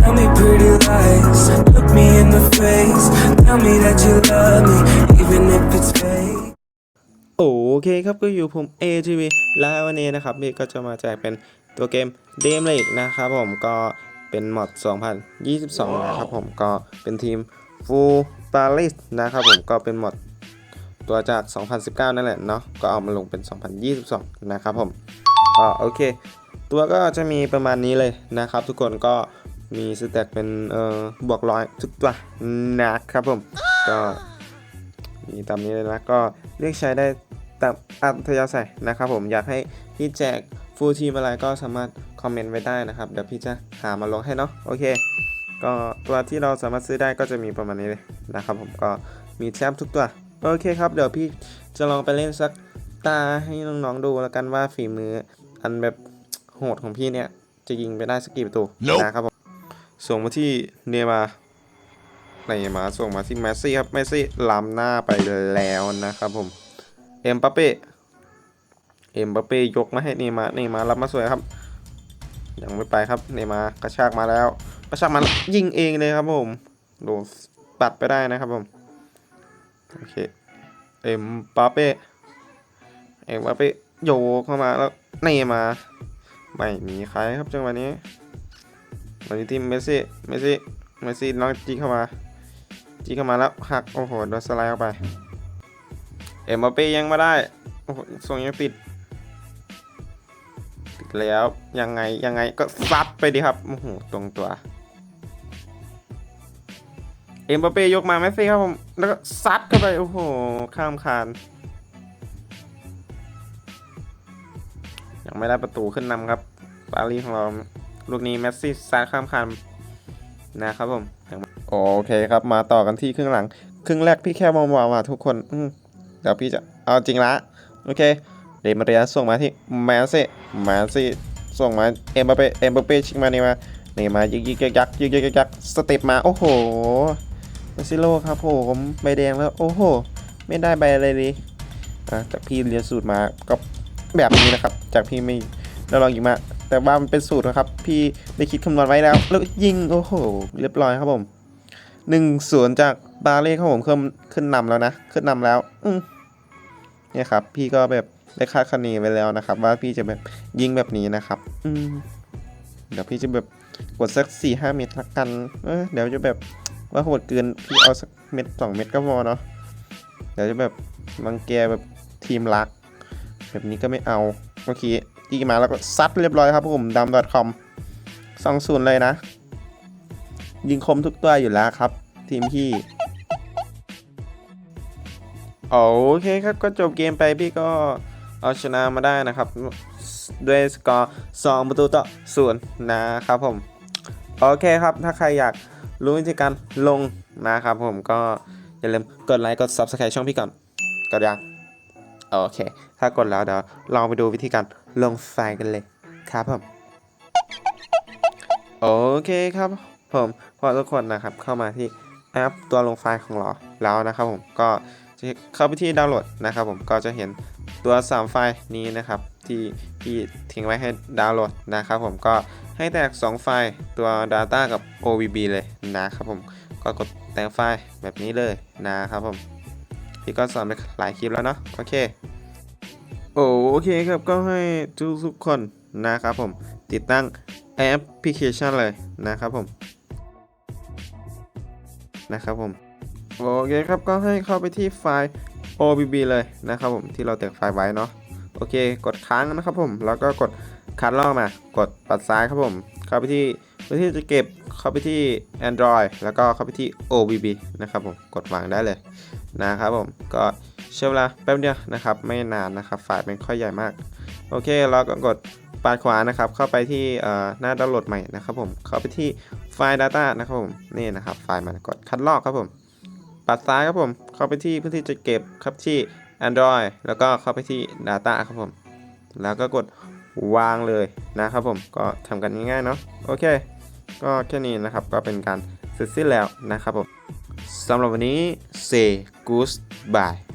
Tell me pretty lies. Look me in the face. Tell me that you love me, even if it's fake. โอเคครับก็อยู่ผม ATV แล้ววันนี้นะครับพี่ก็จะมาแจกเป็นตัวเกม d a m l e a g u e นะครับผมก็เป็นมอด 2022 นะครับผมก็เป็นทีม Full Paris นะครับผมก็เป็นมอดตัวจาก 2019 นั่นแหละเนาะก็เอามาลงเป็น 2022 นะครับผมก็โอเค ตัวก็จะมีประมาณนี้เลยนะครับ ทุกคนก็มีสแต็กเป็นเอ่อบวกร้อยทุกตัวนะครับผมก็มีตามนี้เลยนะก็เรียกใช้ได้ตามอัธยาศัยนะครับ ผมอยากให้พี่แจกฟูลทีมอะไรก็สามารถคอมเมนต์ไว้ได้นะครับเดี๋ยวพี่จะหามาลงให้เนาะโอเค ก็ตัวที่เราสามารถซื้อได้ก็จะมีประมาณนี้เลยนะครับ ผมก็มีแทบทุกตัวโอเคครับเดี๋ยวพี่จะลองไปเล่นสักตาให้น้องๆดูแล้วกันว่าฝีมืออันแบบ โหดของพี่เนี่ย จะยิงไปได้สักกี่ประตูนะครับผมส่งมาที่เนมาร์ไหนมาส่งมาที่แมสซี่ครับแมสซี่ล้ำหน้าไปแล้วนะครับผมเอ็มบัปเป้เอ็มบัปเป้ยกมาให้เนย์มาร์เนย์มาร์รับมาสวยครับ ยังไม่ไปครับเนย์มาร์กระชากมาแล้วกระชากมายิงเองเลยครับผมโดนปัดไปได้นะครับผมโอเคเอ็มบัปเป้เอ็มบัปเป้โยกเข้ามาแล้วเนย์มาร์ ไม่มีใครครับจังหวะนี้วันนี้ทีมเมสซี่เมสซี่เมสซี่น้องจีเข้ามา จีเข้ามาแล้วหักโอ้โหโดนสไลด์เข้าไป เอ็มบัปเป้ยังไม่ได้โอ้โหส่งยังติดติดแล้วยังไงยังไงก็ซัดไปดิครับโอ้โหตรงตัว เอ็มบัปเป้ยกมาแมสซี่ครับผมแล้วก็ซัดเข้าไปโอ้โหข้ามคาน ยังไม่ได้ประตูขึ้นนำครับปารีสของเราลูกนี้แมสซี่ซัดข้ามคานนะครับผมโอเคครับมาต่อกันที่ครึ่งหลัง ครึ่งแรกพี่แค่มองว่าว่าทุกคนอืเดี๋ยวพี่จะเอาจริงละโอเคเดมาเรียส่งมาที่แมสซี่แมสซี่ส่งมาเอ็มบัปเป้เอ็มบัปเป้ชิงมานี่มานี่มายิกยิกยักยักยิกยิกยักยักสเต็ปมาโอ้โหมาซิโลครับผมใบแดงแล้วโอ้โห ไม่ได้ใบอะไรเลยอะจากพี่เรียนสูตรมาก็ แบบนี้นะครับ จากพี่ไม่ได้ลองยิงมา แต่ว่ามันเป็นสูตรนะครับ พี่ได้คิดคำนวณไว้แล้ว แล้วยิงโอ้โห เรียบร้อยครับผมหนึ่งศูนย์จากบาเล่ครับผมขึ้นขึ้นนำแล้วนะ ขึ้นนำแล้ว อืเนี่ยครับ พี่ก็แบบได้คาดคะเนไว้แล้วนะครับ ว่าพี่จะแบบยิงแบบนี้นะครับ อืเดี๋ยวพี่จะแบบกดสักสี่ห้าเม็ดละกัน เออเดี๋ยวจะแบบว่าโหดเกินพี่เอาสักเม็ดสองเม็ดก็พอเนาะเดี๋ยวจะแบบรังแกแบบทีมรัก แบบนี้ก็ไม่เอาโอเคจีมาแล้วก็ซัดเรียบร้อยครับผมดำ .com สองศูนย์เลยนะ ยิงคมทุกตัวอยู่แล้วครับ ทีมพี่โอเคครับก็จบเกมไปพี่ก็เอาชนะมาได้นะครับ ด้วยสกอร์2ประตูต่อศูนย์นะครับผมโอเคครับ ถ้าใครอยากรู้วิธีการลงนะครับผมก็อย่าลืมกดไลค์กด Subscribe ช่องพี่ก่อนกดยัง โอเค ถ้ากดแล้วเดี๋ยวลองไปดูวิธีการลงไฟล์กันเลยครับผม โอเคครับผมพอทุกคนนะครับเข้ามาที่แอปตัวลงไฟล์ของเราแล้วนะครับผมก็จะเข้าไปที่ดาวน์โหลดนะครับผมก็จะเห็นตัว 3 ไฟล์นี้นะครับที่ที่ทิ้งไว้ให้ดาวน์โหลดนะครับผมก็ให้แตก 2 ไฟล์ตัว Data กับ OBB เลยนะครับผมก็กดแต่งไฟล์แบบนี้เลยนะครับผม พี่ก็สอนไปหลายคลิปแล้วเนาะโอเคโอเคครับก็ให้ทุกทุกคนนะครับผมติดตั้งแอปพลิเคชันเลยนะครับผมนะครับผมโอเคครับก็ให้เข้าไปที่ไฟล์ OBB เลยนะครับผมที่เราแตกไฟล์ไว้เนาะโอเค กดค้างนะครับผมแล้วก็กดคัดลอกมากดปัดซ้ายครับผมเข้าไปที่เพื่อที่จะเก็บเข้าไปที่ Android แล้วก็เข้าไปที่ OBB นะครับผมกดวางได้เลย นะครับผมก็ใช้เวลาแป๊บเดียวนะครับ ไม่นานนะครับไฟล์ไม่ค่อยใหญ่มาก โอเคเราก็กดปาดขวานะครับ เข้าไปที่หน้าดาวน์โหลดใหม่นะครับผมเข้าไปที่ไฟล์ Data นะครับผมนี่นะครับไฟล์มันกดคัดลอกครับผมปัดซ้ายครับผม เข้าไปที่เพื่อที่จะเก็บครับที่ Android แล้วก็เข้าไปที่ Data ครับผม แล้วก็กดวางเลยนะครับผมก็ทำกันง่ายๆเนาะโอเค ก็แค่นี้นะครับก็เป็นการเสร็จสิ้นแล้วนะครับผม สำหรับวันนี้ say goodbye